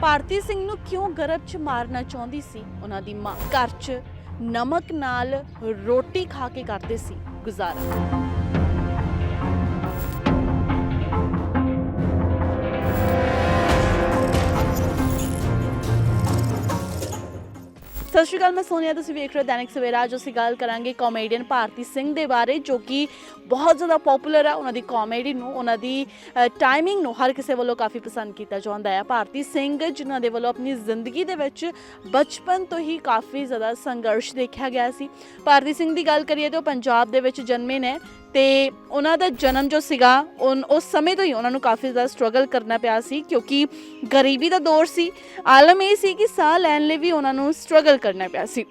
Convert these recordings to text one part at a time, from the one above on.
ਭਾਰਤੀ ਸਿੰਘ ਨੂੰ ਕਿਉਂ ਗਰਭ 'ਚ ਮਾਰਨਾ ਚਾਹੁੰਦੀ ਸੀ? ਉਹਨਾਂ ਦੀ ਮਾਂ ਘਰ 'ਚ ਨਮਕ ਨਾਲ ਰੋਟੀ ਖਾ ਕੇ ਕਰਦੇ ਸੀ ਗੁਜ਼ਾਰਾ। ਸਤਿ ਸ਼੍ਰੀ ਅਕਾਲ, ਮੈਂ ਸੋਨੀਆ, ਤੁਸੀਂ ਵੇਖ ਰਹੇ ਹੋ ਦੈਨਿਕ ਸਵੇਰਾ। ਅੱਜ ਅਸੀਂ ਗੱਲ ਕਰਾਂਗੇ ਕਾਮੇਡੀਅਨ ਭਾਰਤੀ ਸਿੰਘ ਦੇ ਬਾਰੇ, ਜੋ ਕਿ ਬਹੁਤ ਜ਼ਿਆਦਾ ਪਪੂਲਰ ਆ। ਉਹਨਾਂ ਦੀ ਕਾਮੇਡੀ ਨੂੰ, ਉਹਨਾਂ ਦੀ ਟਾਈਮਿੰਗ ਨੂੰ ਹਰ ਕਿਸੇ ਵੱਲੋਂ ਕਾਫੀ ਪਸੰਦ ਕੀਤਾ ਜਾਂਦਾ ਹੈ ਭਾਰਤੀ ਸਿੰਘ ਜਿਨ੍ਹਾਂ ਦੇ ਵੱਲੋਂ ਆਪਣੀ ਜ਼ਿੰਦਗੀ ਦੇ ਵਿੱਚ ਬਚਪਨ ਤੋਂ ਹੀ ਕਾਫੀ ਜ਼ਿਆਦਾ ਸੰਘਰਸ਼ ਦੇਖਿਆ ਗਿਆ ਸੀ। ਭਾਰਤੀ ਸਿੰਘ ਦੀ ਗੱਲ ਕਰੀਏ ਤਾਂ ਉਹ ਪੰਜਾਬ ਦੇ ਵਿੱਚ ਜਨਮੇ ਨੇ। ਤੇ ਉਹਨਾਂ ਦਾ ਜਨਮ ਜੋ ਸੀਗਾ, ਉਨ- ਉਸ ਸਮੇਂ ਤੋਂ ਹੀ ਉਹਨਾਂ ਨੂੰ ਕਾਫੀ ਜ਼ਿਆਦਾ ਸਟਰਗਲ ਕਰਨਾ ਪਿਆ ਸੀ ਕਿਉਂਕਿ ਗਰੀਬੀ ਦਾ ਦੌਰ ਸੀ। ਆਲਮ ਇਹ ਸੀ ਕਿ ਸਾਹ ਲੈਣ ਲਈ ਵੀ ਉਹਨਾਂ ਨੂੰ ਸਟਰਗਲ ਕਰਨਾ ਪਿਆ ਸੀ।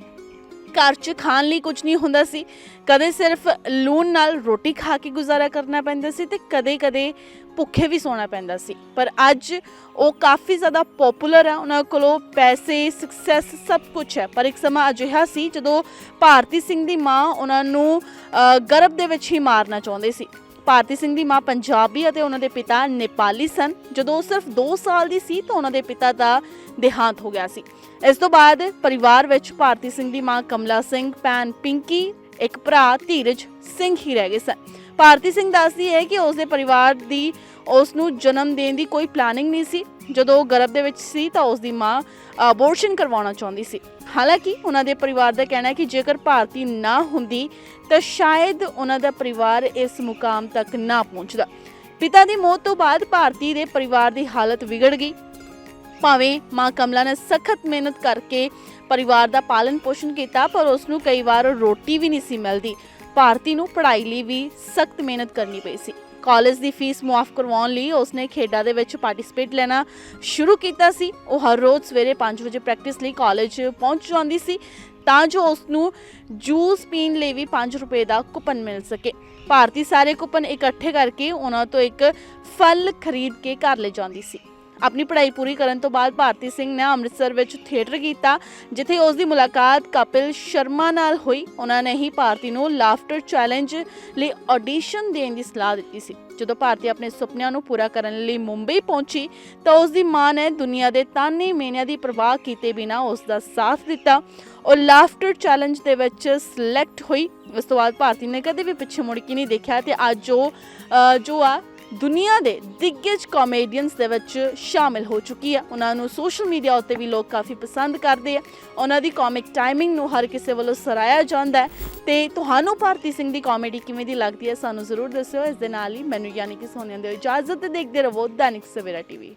ਘਰ 'ਚ ਖਾਣ ਲਈ ਕੁਝ ਨਹੀਂ ਹੁੰਦਾ ਸੀ। ਕਦੇ ਸਿਰਫ ਲੂਣ ਨਾਲ ਰੋਟੀ ਖਾ ਕੇ ਗੁਜ਼ਾਰਾ ਕਰਨਾ ਪੈਂਦਾ ਸੀ ਤੇ ਕਦੇ-ਕਦੇ ਭੁੱਖੇ ਵੀ ਸੌਣਾ ਪੈਂਦਾ ਸੀ। ਪਰ ਅੱਜ ਉਹ ਕਾਫੀ ਜ਼ਿਆਦਾ ਪਪੂਲਰ ਹੈ ਉਹਨਾਂ ਕੋਲੋਂ ਪੈਸੇ ਸਕਸੈਸ ਸਭ ਕੁਝ ਹੈ। ਪਰ ਇੱਕ ਸਮਾਂ ਅਜਿਹਾ ਸੀ ਜਦੋਂ ਭਾਰਤੀ ਸਿੰਘ ਦੀ ਮਾਂ ਉਹਨਾਂ ਨੂੰ ਅ, ਗਰਭ ਦੇ ਵਿੱਚ ਹੀ ਮਾਰਨਾ ਚਾਹੁੰਦੇ ਸੀ। ਭਾਰਤੀ ਸਿੰਘ ਦੀ ਮਾਂ ਪੰਜਾਬੀ ਅਤੇ ਉਹਨਾਂ ਦੇ ਪਿਤਾ ਨੇਪਾਲੀ ਸਨ। ਜਦੋਂ ਉਹ ਸਿਰਫ 2 ਸਾਲ ਦੀ ਸੀ, ਤਾਂ ਉਹਨਾਂ ਦੇ ਪਿਤਾ ਦਾ ਦੇਹਾਂਤ ਹੋ ਗਿਆ ਸੀ। ਇਸ ਤੋਂ ਬਾਅਦ ਪਰਿਵਾਰ ਵਿੱਚ ਭਾਰਤੀ ਸਿੰਘ ਦੀ ਮਾਂ ਕਮਲਾ ਸਿੰਘ, ਭੈਣ ਪਿੰਕੀ, ਇੱਕ ਭਰਾ ਧੀਰਜ ਸਿੰਘ ਹੀ ਰਹਿ ਗਏ ਸਨ। ਭਾਰਤੀ ਸਿੰਘ ਦੱਸਦੀ ਹੈ ਕਿ ਉਸ ਦੇ ਪਰਿਵਾਰ ਦੀ ਉਸ ਨੂੰ ਜਨਮ ਦੇਣ ਦੀ ਕੋਈ ਪਲਾਨਿੰਗ ਨਹੀਂ ਸੀ। ਜਦੋਂ ਉਹ ਗਰਭ ਦੇ ਵਿੱਚ ਸੀ ਤਾਂ ਉਸ ਦੀ ਮਾਂ ਅਬੋਰਸ਼ਨ ਕਰਵਾਉਣਾ ਚਾਹੁੰਦੀ ਸੀ। ਹਾਲਾਂਕਿ ਉਹਨਾਂ ਦੇ ਪਰਿਵਾਰ ਦਾ ਕਹਿਣਾ ਹੈ ਕਿ ਜੇਕਰ ਭਾਰਤੀ ਨਾ ਹੁੰਦੀ ਤਾਂ ਸ਼ਾਇਦ ਉਹਨਾਂ ਦਾ ਪਰਿਵਾਰ ਇਸ ਮੁਕਾਮ ਤੱਕ ਨਾ ਪਹੁੰਚਦਾ। ਪਿਤਾ ਦੀ ਮੌਤ ਤੋਂ ਬਾਅਦ ਭਾਰਤੀ ਦੇ ਪਰਿਵਾਰ ਦੀ ਹਾਲਤ ਵਿਗੜ ਗਈ। ਭਾਵੇਂ ਮਾਂ ਕਮਲਾ ਨੇ ਸਖਤ ਮਿਹਨਤ ਕਰਕੇ ਪਰਿਵਾਰ ਦਾ ਪਾਲਣ ਪੋਸ਼ਣ ਕੀਤਾ, ਪਰ ਉਸ ਨੂੰ ਕਈ ਵਾਰ ਰੋਟੀ ਵੀ ਨਹੀਂ ਸੀ ਮਿਲਦੀ। ਭਾਰਤੀ ਨੂੰ ਪੜ੍ਹਾਈ ਲਈ ਵੀ ਸਖਤ ਮਿਹਨਤ ਕਰਨੀ ਪਈ ਸੀ। ਕਾਲਜ ਦੀ ਫੀਸ ਮੁਆਫ ਕਰਵਾਉਣ ਲਈ ਉਸਨੇ ਖੇਡਾਂ ਦੇ ਵਿੱਚ ਪਾਰਟਿਸਿਪੇਟ ਲੈਣਾ ਸ਼ੁਰੂ ਕੀਤਾ ਸੀ। ਉਹ ਹਰ ਰੋਜ਼ ਸਵੇਰੇ 5 ਵਜੇ ਪ੍ਰੈਕਟਿਸ ਲਈ ਕਾਲਜ ਪਹੁੰਚ ਜਾਂਦੀ ਸੀ ਤਾਂ ਜੋ ਉਸ ਨੂੰ ਜੂਸ ਪੀਣ ਲਈ ਵੀ 5 ਰੁਪਏ ਦਾ ਕੂਪਨ ਮਿਲ ਸਕੇ। ਭਾਰਤੀ ਸਾਰੇ ਕੂਪਨ ਇਕੱਠੇ ਕਰਕੇ ਉਹਨਾਂ ਤੋਂ ਇੱਕ ਫਲ ਖਰੀਦ ਕੇ ਘਰ ਲੈ ਜਾਂਦੀ ਸੀ। ਆਪਣੀ ਪੜ੍ਹਾਈ ਪੂਰੀ ਕਰਨ ਤੋਂ ਬਾਅਦ ਭਾਰਤੀ ਸਿੰਘ ਨੇ ਅੰਮ੍ਰਿਤਸਰ ਵਿੱਚ ਥੀਏਟਰ ਕੀਤਾ, ਜਿੱਥੇ ਉਸ ਦੀ ਮੁਲਾਕਾਤ ਕਪਿਲ ਸ਼ਰਮਾ ਨਾਲ ਹੋਈ। ਉਹਨਾਂ ਨੇ ਹੀ ਭਾਰਤੀ ਨੂੰ ਲਾਫਟਰ ਚੈਲੰਜ ਲਈ ਆਡੀਸ਼ਨ ਦੇਣ ਦੀ ਸਲਾਹ ਦਿੱਤੀ ਸੀ। ਜਦੋਂ ਭਾਰਤੀ ਆਪਣੇ ਸੁਪਨਿਆਂ ਨੂੰ ਪੂਰਾ ਕਰਨ ਲਈ ਮੁੰਬਈ ਪਹੁੰਚੀ, ਤਾਂ ਉਸ ਦੀ ਮਾਂ ਨੇ ਦੁਨੀਆ ਦੇ ਤਾਨੇ ਮੇਨਿਆਂ ਦੀ ਪਰਵਾਹ ਕੀਤੇ ਬਿਨਾ ਉਸ ਦਾ ਸਾਥ ਦਿੱਤਾ। ਉਹ ਲਾਫਟਰ ਚੈਲੰਜ ਦੇ ਵਿੱਚ ਸਿਲੈਕਟ ਹੋਈ। ਉਸ ਤੋਂ ਬਾਅਦ ਭਾਰਤੀ ਨੇ ਕਦੇ ਵੀ ਪਿੱਛੇ ਮੁੜ ਕੇ ਨਹੀਂ ਦੇਖਿਆ ਤੇ ਅੱਜ ਉਹ ਜੋ ਆ ਦੁਨੀਆ ਦੇ ਦਿੱਗਜ ਕਾਮੇਡੀਅਨਸ ਦੇ ਵਿੱਚ ਸ਼ਾਮਿਲ ਹੋ ਚੁੱਕੀ ਹੈ। ਉਹਨਾਂ ਨੂੰ ਸੋਸ਼ਲ ਮੀਡੀਆ ਉੱਤੇ ਵੀ ਲੋਕ ਕਾਫੀ ਪਸੰਦ ਕਰਦੇ ਆ। ਉਹਨਾਂ ਦੀ ਕਾਮਿਕ ਟਾਈਮਿੰਗ ਨੂੰ ਹਰ ਕਿਸੇ ਵੱਲੋਂ ਸਰਾਇਆ ਜਾਂਦਾ ਹੈ। ਤੇ ਤੁਹਾਨੂੰ ਭਾਰਤੀ ਸਿੰਘ ਦੀ ਕਾਮੇਡੀ ਕਿਵੇਂ ਦੀ ਲੱਗਦੀ ਹੈ ਸਾਨੂੰ ਜ਼ਰੂਰ ਦੱਸਿਓ। ਇਸ ਦੇ ਨਾਲ ਹੀ ਮੈਨੂੰ ਯਾਨੀ ਕਿ ਸੋਨੀਆ ਦੇ ਇਜਾਜ਼ਤ ਤੇ ਦੇਖਦੇ ਰਹੋ ਦੈਨਿਕ ਸਵੇਰਾ ਟੀਵੀ।